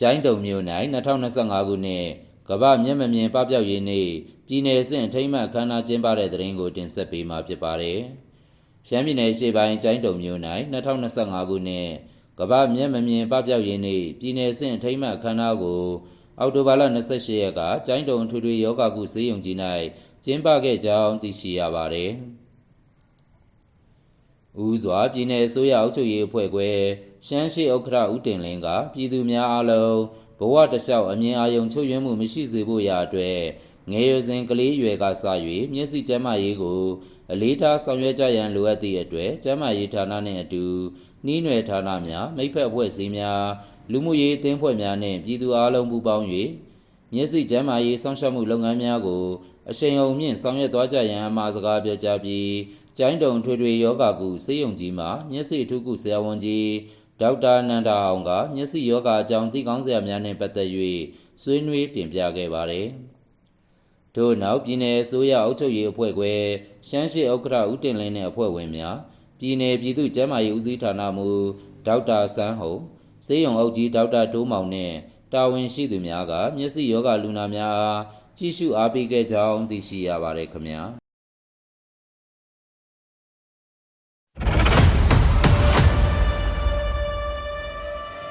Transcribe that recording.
ကျိုင်းတုံမြို့၌2025ခုနှစ်ကမ္ဘာမျက်မမြင်ပပျောက်ရေးနေ့ပြည်내အဆင့်ထိမ့်မှတ်အခမ်းအနားကျင်းပတဲ့တဲ့ရင်ကိုတင်ဆက်ပေးမှာဖြစ်ပါတယ်။ရှမ်းပြည်နယ်ရှေ့ပိုင်းကျိုင်းတုံမြို့၌2025ခုနှစ်ကမ္ဘာမျက်မမြင်ပပျောက်ရေးနေ့ပြည်내အဆင့်ထိမ့်မှတ်အခမ်းအနားကိုအောက်တိုဘာလ28ရက်ကကျိုင်းတုံအထွေထွေယောဂကုဆေးရုံကြီး၌ကျင်းပခဲ့ကြောင်းသိရှိရပါတယ်။ဦးစွာပြည်내အစိုးရအုပ်ချုပ်ရေးအဖွဲ့ခွဲ ရှမ်းရှိဥက္ကဋ္ဌဦးတင်လင်းကပြည်သူများအားလုံးဘဝတစ်လျှောက်အမြင်အာရုံချုပ်ရွံ့မှုမရှိစေဖို့ရာအတွက်ငယ်ရွယ်စဉ်ကလေးရွယ်ကစ၍မျက်စိကျန်းမာရေးကိုအလေးထားဆောင်ရွက်ကြရန်လိုအပ်သည့်အတွက်ကျန်းမာရေးဌာနနှင့်အတူနှီးနွယ်ဌာနများမိဖက်အဖွဲ့အစည်းများလူမှုရေးအသင်းဖွဲ့များနှင့်ပြည်သူအလုံးပူးပေါင်း၍မျက်စိကျန်းမာရေးစောင့်ရှောက်မှုလုပ်ငန်းများကိုအရှိန်အဟုန်မြင့်ဆောင်ရွက်သွားကြရန်အမှာစကားပြောကြားပြီးကျိုင်းတုံထွေထွေယောဂကုဆေးရုံကြီးမှာမျက်စိအထူးကုဆရာဝန်ကြီး ဒေါက်တာနန္ဒာအောင်ကမျက်စိယောဂအကြောင်းသိကောင်းစရာများနှင့်ပတ်သက်၍ဆွေးနွေးတင်ပြခဲ့ပါတယ်။ထို့နောက်ပြည်내အစိုးရအုပ်ချုပ်ရေးအဖွဲ့ခွဲရှမ်းရှိဥက္ကဋ္ဌဦးတင်လင်းနှင့်အဖွဲ့ဝင်များပြည်내ပြည်သူ့ကျန်းမာရေးဦးစီးဌာနမှူးဒေါက်တာဆန်းဟုံစေယုံအုပ်ကြီးဒေါက်တာတိုးမောင်နှင့်တာဝန်ရှိသူများကမျက်စိယောဂလူနာများအားကြည့်ရှုအားပေးခဲ့ကြောင်းသိရှိရပါတယ်ခင်ဗျာ။